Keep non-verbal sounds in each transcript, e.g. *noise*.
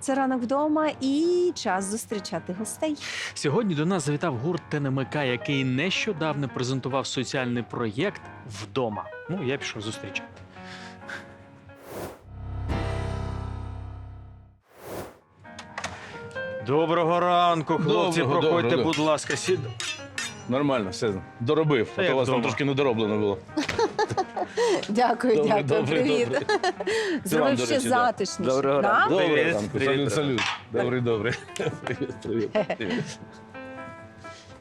Це ранок вдома і час зустрічати гостей. Сьогодні до нас завітав гурт ТНМК, який нещодавно презентував соціальний проєкт вдома. Ну, я пішов зустрічати. Доброго ранку, хлопці. Доброго, Проходьте, доброго. будь ласка, сід. Нормально, все доробив. А то у вас там трошки недороблено було. *laughs* Дякую, Добре, дякую. добре, Привіт. добре. *laughs* Зробив ще речі, да. затишніше. Доброго да? ранку. Доброго Привіт, ранку, привіт, салют, салют. Добрий, добрий. *laughs* Привіт, привіт. *laughs* привіт.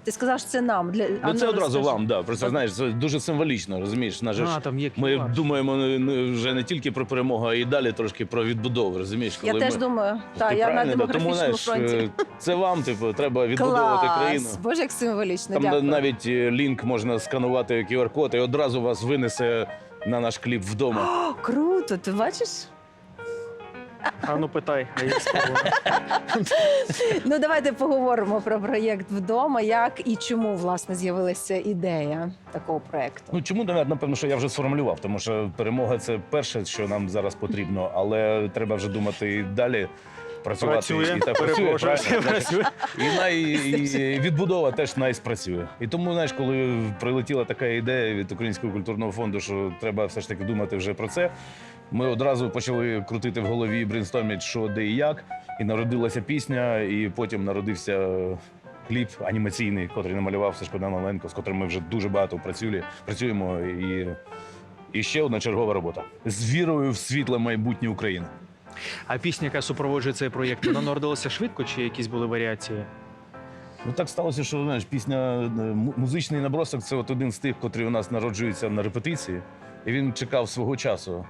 Ти сказав, що це нам. Для... Ну це одразу вам, да. Просто знаєш, це дуже символічно, розумієш? Наже ж А, там є ми QR. думаємо не- не- вже не тільки про перемогу, а й далі трошки про відбудову, розумієш? Я Коли теж ми... думаю, так, я на правильно, да. Тому, демографічному знаєш, фронті. е, це вам, типу, треба відбудовувати країну. Клас! Боже, як символічно. Там дякую. навіть е, лінк можна сканувати QR-код і одразу вас винесе на наш кліп вдома. *gasps* О, круто, ти бачиш? А ну питай, а я спробую. *laughs* Ну давайте поговоримо про проєкт вдома. Як і чому власне з'явилася ідея такого проєкту? Ну чому напевно, що я вже сформулював, тому що перемога це перше, що нам зараз потрібно, але треба вже думати і далі. Працювати Працює, і так працює, перепрошую, правильно? працює. І, най, і відбудова теж найспрацює. І тому, знаєш, коли прилетіла така ідея від Українського культурного фонду, що треба все ж таки думати вже про це. Ми одразу почали крутити в голові брейнстормити, що де і як. І народилася пісня, і потім народився кліп анімаційний, котрий намалював Сашко Намаленко, з котрим ми вже дуже багато працює, працюємо. І, і ще одна чергова робота з вірою в світле майбутнє України. А пісня, яка супроводжує цей проєкт, вона народилася швидко чи якісь були варіації? Ну так сталося, що знаєш, пісня е, му- музичний набросок це от один з тих, котрий у нас народжується на репетиції, і він чекав свого часу.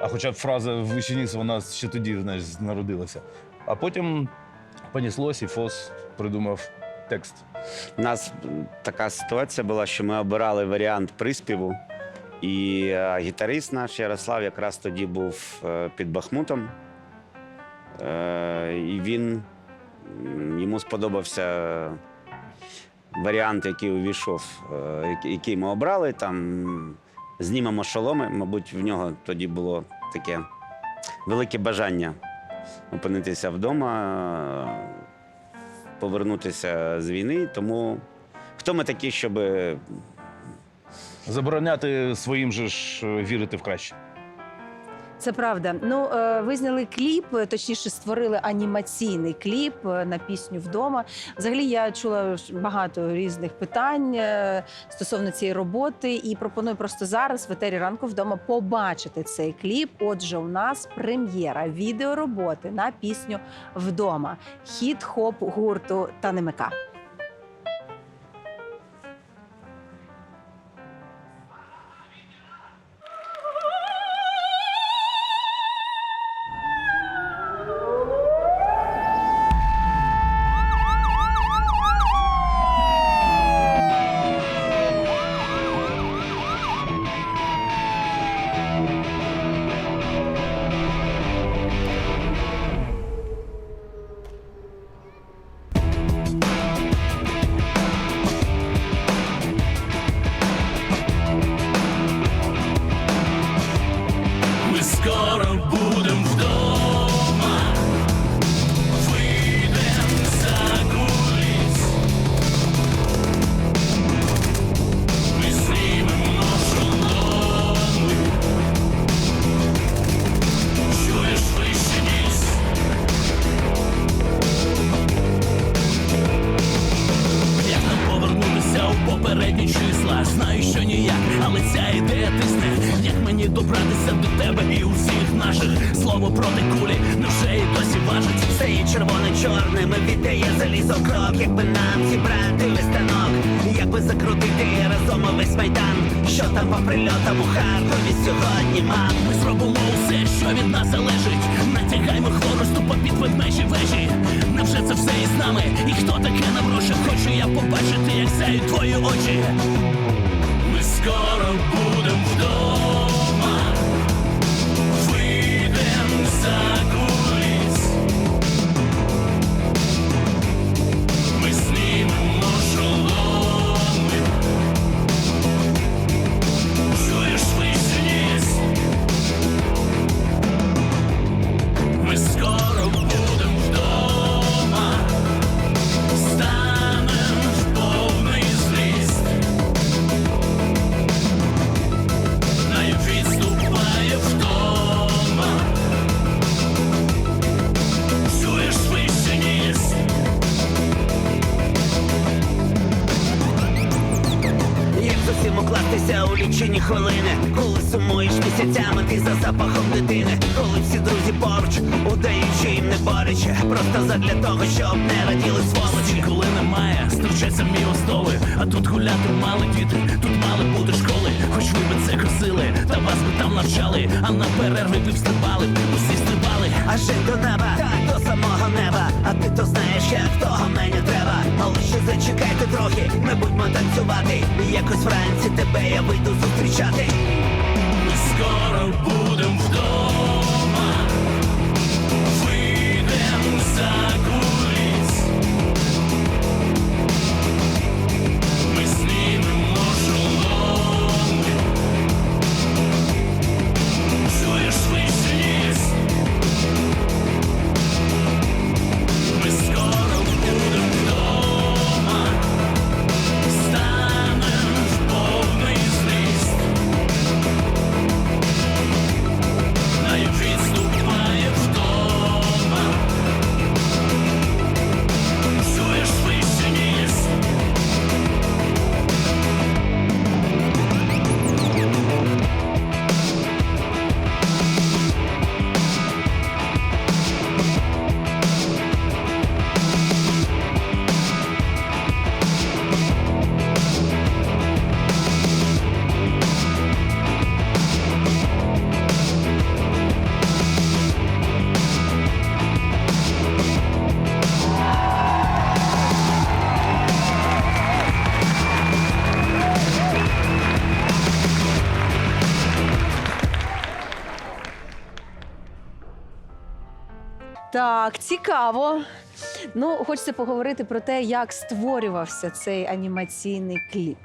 А хоча б фраза «Вищеніс» вона ще тоді знаєш, народилася. А потім поніслось, і Фос придумав текст. У нас м, така ситуація була, що ми обирали варіант приспіву, і е, гітарист наш Ярослав якраз тоді був е, під Бахмутом. Е, і він йому сподобався варіант, який увійшов, е, який- ми обрали. Там знімемо шоломи. Мабуть, в нього тоді було таке велике бажання опинитися вдома, повернутися з війни. Тому хто ми такі, щоб Забороняти своїм же ж е, вірити в краще. Це правда. Ну е, ви зняли кліп, е, точніше, створили анімаційний кліп е, на пісню вдома. Взагалі, я чула багато різних питань стосовно цієї роботи, і пропоную просто зараз в етері ранку вдома побачити цей кліп. Отже, у нас прем'єра відеороботи на пісню вдома. Хіт-хоп гурту Танемика. Ми проти кулі, невже і досі важить? Все є червоне-чорне, ми віддає залізо крок, якби нам зібрати листанок, якби закрутити разом увесь майдан, що там по прильотам у Харкові сьогодні, мам. Ми зробимо усе, що від нас залежить. Натягаймо хворосту попід ведмежі вежі. Невже це все із нами? І хто таке наброшив? Хочу я побачити, як сяють твої очі. Ми скоро будем вдома. Ти за запахом дитини, коли всі друзі поруч, удаючи їм не боляче, просто задля того, щоб не раділи сволочі. Коли немає, стучаться мій остоли, а тут гуляти мали діти, тут мали бути школи, хоч ви би це косили, та вас би там навчали, а на перерви ви б усі стрибали. А ще до неба, до самого неба. А ти то знаєш, як того мені треба. Але ще зачекайте трохи, ми будьмо танцювати. Якось вранці тебе я вийду зустрічати. Так, цікаво. Ну, хочеться поговорити про те, як створювався цей анімаційний кліп.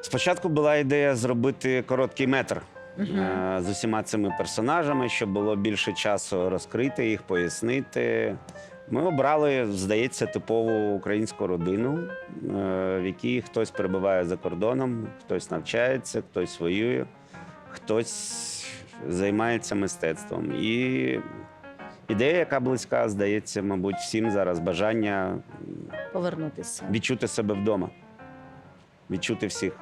Спочатку була ідея зробити короткий метр е, з усіма цими персонажами, щоб було більше часу розкрити їх, пояснити. Ми обрали, здається, типову українську родину, е, в якій хтось перебуває за кордоном, хтось навчається, хтось воює, хтось займається мистецтвом. І ідея, яка близька, здається, мабуть, всім зараз бажання Повернутися. відчути себе вдома, відчути всіх,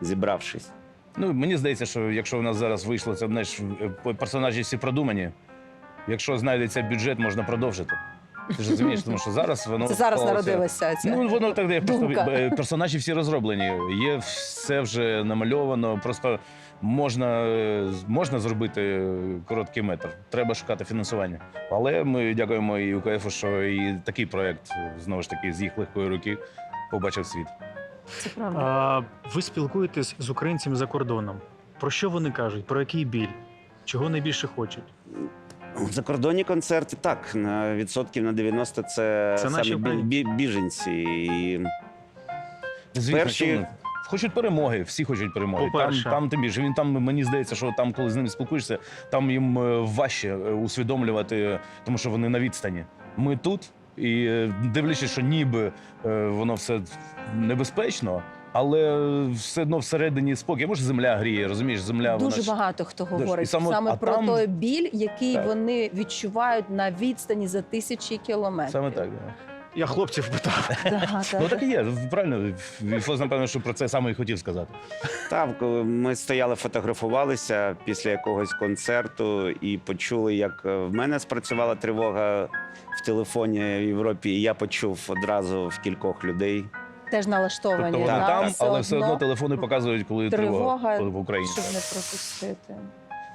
зібравшись. Ну, мені здається, що якщо в нас зараз вийшло, це знаєш, персонажі всі продумані. Якщо знайдеться бюджет, можна продовжити. Ти ж розумієш, тому що зараз воно Це зараз склалося- народилася ця. Ну, воно так де просто думка. персонажі всі розроблені. Є все вже намальовано. Просто можна, е, можна зробити короткий метр. Треба шукати фінансування. Але ми дякуємо і УКФ, що і такий проект знову ж таки з їх легкої руки побачив світ. Це правда. А, ви спілкуєтесь з українцями за кордоном. Про що вони кажуть? Про який біль? Чого найбільше хочуть? Закордонні концерти так, на відсотків на 90 це, Це наші саме бі- бі- біженці. І Звісно, Перші- чому? хочуть перемоги, всі хочуть перемоги. Там, По-перше. там тим більше. Він там мені здається, що там, коли з ними спілкуєшся, там їм е, важче е, усвідомлювати, тому що вони на відстані. Ми тут, і е, дивлячись, що ніби е, воно все небезпечно, але все одно всередині спокій. Може, земля гріє, розумієш, земля вона Дуже ж- багато хто говорить і саме- саме а про там- той біль, який Так. вони відчувають на відстані за тисячі кілометрів. Саме так. Да. Я хлопців питав. *laughs* Да, Ну так і є, правильно. Фос, напевно, що про це саме і хотів сказати. там, коли ми стояли, фотографувалися після якогось концерту і почули, як е, в мене спрацювала тривога в телефоні в Європі, і я почув одразу в кількох людей. Теж налаштовані Тобто вони там, але все одно телефони показують, коли тривога, тривога в Україні. щоб не пропустити.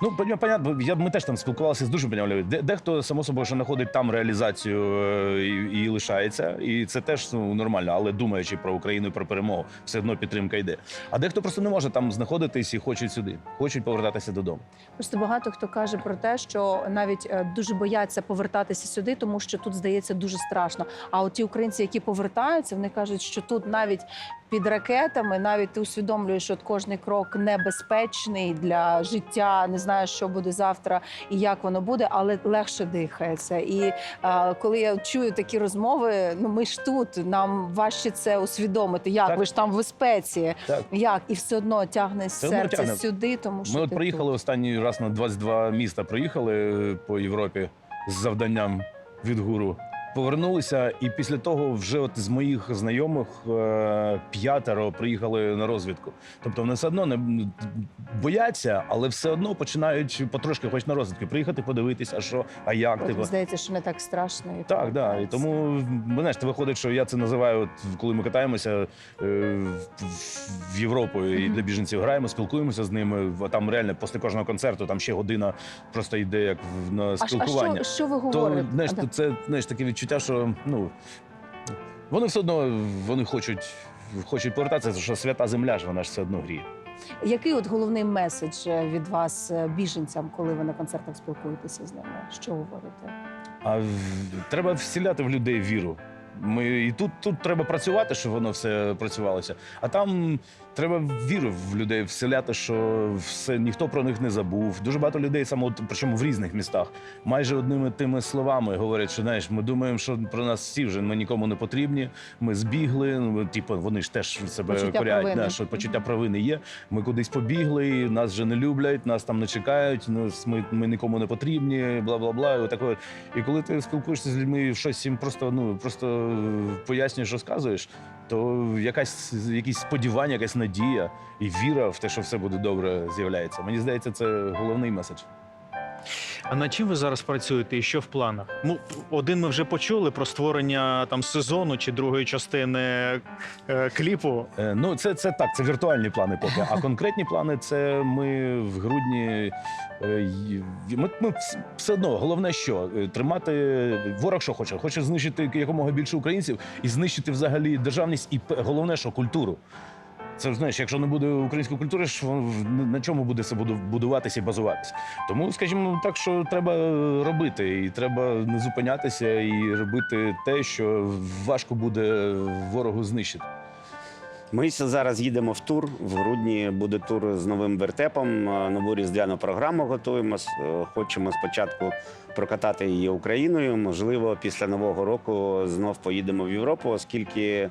Ну, понятно, я, ми теж там спілкувалися з дуже понятливо. Де, дехто, само собою, що знаходить там реалізацію е, і, і лишається, і це теж ну, нормально, але думаючи про Україну і про перемогу, все одно підтримка йде. А дехто просто не може там знаходитись і хочуть сюди, хочуть повертатися додому. Просто багато хто каже про те, що навіть е, дуже бояться повертатися сюди, тому що тут здається дуже страшно. А от ті українці, які повертаються, вони кажуть, що тут навіть під ракетами, навіть ти усвідомлюєш, що кожний крок небезпечний для життя, не знаєш, що буде завтра і як воно буде, але легше дихається. І е, коли я чую такі розмови, ну ми ж тут, нам важче це усвідомити. Як Так. ви ж там в безпеці? Так. Як і все одно тягне Все серце тягне. сюди, тому що Ми от ти приїхали тут. останній раз на 22 міста. Проїхали е, по Європі з завданням від гуру. Повернулися, і після того вже от з моїх знайомих е, п'ятеро приїхали на розвідку. Тобто вони все одно не бояться, але все одно починають потрошки, хоч на розвідки, приїхати подивитися, а що, а як Потім типу. здається, що не так страшно. як Так, да. І тому знаєш, ти виходить, що я це називаю, от, коли ми катаємося е, в, Європу і для біженців граємо, спілкуємося з ними. А там реально після кожного концерту там ще година просто йде як на А, а спілкування. що, що ви То знаєш, А, то це знаєш таке відчуття, що ну вони все одно вони хочуть. Хочуть повертатися, що свята земля ж вона ж все одно гріє. Який от головний меседж е, від вас е, біженцям, коли ви на концертах спілкуєтеся з ними? Що говорите? А треба вселяти в людей віру. Ми і тут, тут треба працювати, щоб воно все працювалося. А там треба віру в людей вселяти, що все ніхто про них не забув. Дуже багато людей, саме от, причому в різних містах, майже одними тими словами говорять, що знаєш, ми думаємо, що про нас всі вже ми нікому не потрібні. Ми збігли. Ну, типу, вони ж теж себе Почуття корять, що почуття провини є. Ми кудись побігли, нас вже не люблять, нас там не чекають. Нас ми, ми нікому не потрібні, бла бла бла. І отаке. І коли ти спілкуєшся з людьми, щось їм просто ну просто пояснюєш, розказуєш, то якась якісь сподівання, якась надія і віра в те, що все буде добре, з'являється. Мені здається, це головний меседж. А над чим ви зараз працюєте і що в планах? Ну, один ми вже почули про створення там сезону чи другої частини е, кліпу. Е, Ну, це, це так, це віртуальні плани поки. А конкретні плани це ми в грудні. е, й- Ми, ми вс- все одно головне, що Е, тримати ворог, що хоче, хоче знищити якомога більше українців і знищити взагалі державність, і п- головне, що культуру. Це знаєш, якщо не буде української культури, ж на чому буде це будуватися і базуватися? Тому, скажімо так, що треба робити, і треба не зупинятися і робити те, що важко буде ворогу знищити. Ми зараз їдемо в тур. В грудні буде тур з новим вертепом. Нову різдвяну програму готуємо. Е, Хочемо спочатку прокатати її Україною. Можливо, після нового року знов поїдемо в Європу, оскільки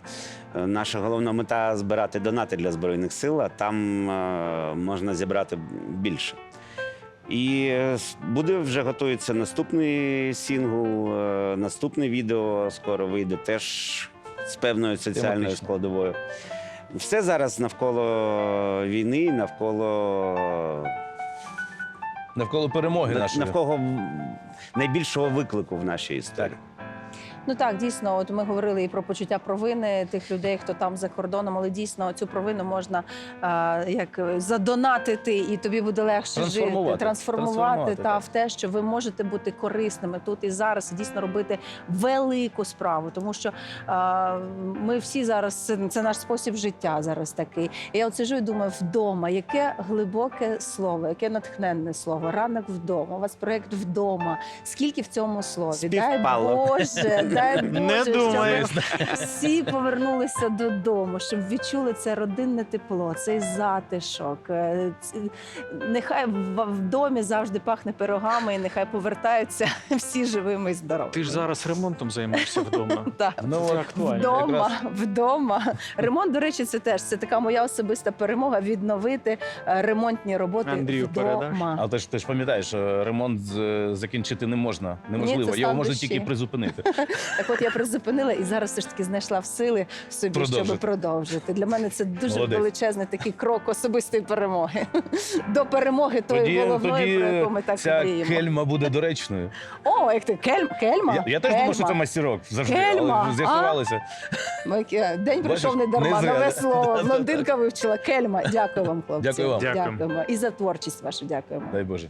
е, наша головна мета збирати донати для збройних сил. А там е, можна зібрати більше. І буде вже готується наступний сінгл, е, наступне відео скоро вийде теж з певною соціальною складовою. Все зараз навколо війни, навколо, Навколо перемоги нашої. навколо найбільшого виклику в нашій історії. Ну так, дійсно, от ми говорили і про почуття провини тих людей, хто там за кордоном, але дійсно цю провину можна а, як задонатити, і тобі буде легше Трансформувати. жити, трансформувати Трансформувати, та так. в те, що ви можете бути корисними тут і зараз, і дійсно робити велику справу. Тому що а, ми всі зараз це, це наш спосіб життя зараз такий. І я от сижу і думаю, вдома, яке глибоке слово, яке натхненне слово. Ранок вдома. У вас проект вдома. Скільки в цьому слові? Співпало. Дай Боже, *laughs* дай Боже, Не щоб всі повернулися додому, щоб відчули це родинне тепло, цей затишок. Е, ц- Нехай в в домі завжди пахне пирогами, і нехай повертаються *laughs* всі живими і здоровими. Ти ж зараз ремонтом займаєшся вдома. *laughs* Так. Ну, Це от, актуально. Вдома, Якраз. вдома. Ремонт, до речі, це теж це така моя особиста перемога відновити е, ремонтні роботи Андрію передаш? вдома. Але ти ж ти ж пам'ятаєш, що ремонт з- закінчити не можна. Неможливо. це Його можна тільки призупинити. *laughs* Так от я призупинила і зараз все ж таки знайшла в сили в собі, Продовжити. щоб продовжити. Для мене це дуже Молодець. величезний такий крок особистої перемоги. До перемоги тої Тоді, головної, про яку ми так ця мріємо. кельма буде доречною. О, як ти кель, кельма? Я, я теж думав, що це мастерок завжди, Кельма, але з'ясувалося. Е, День пройшов не Бачиш, дарма. не зря. Нове слово. *laughs* Да-да-да. Блондинка вивчила. Кельма. Дякую вам, хлопці. Дякую вам. Дякуємо. Дякуємо. І за творчість вашу дякуємо. Дай Боже.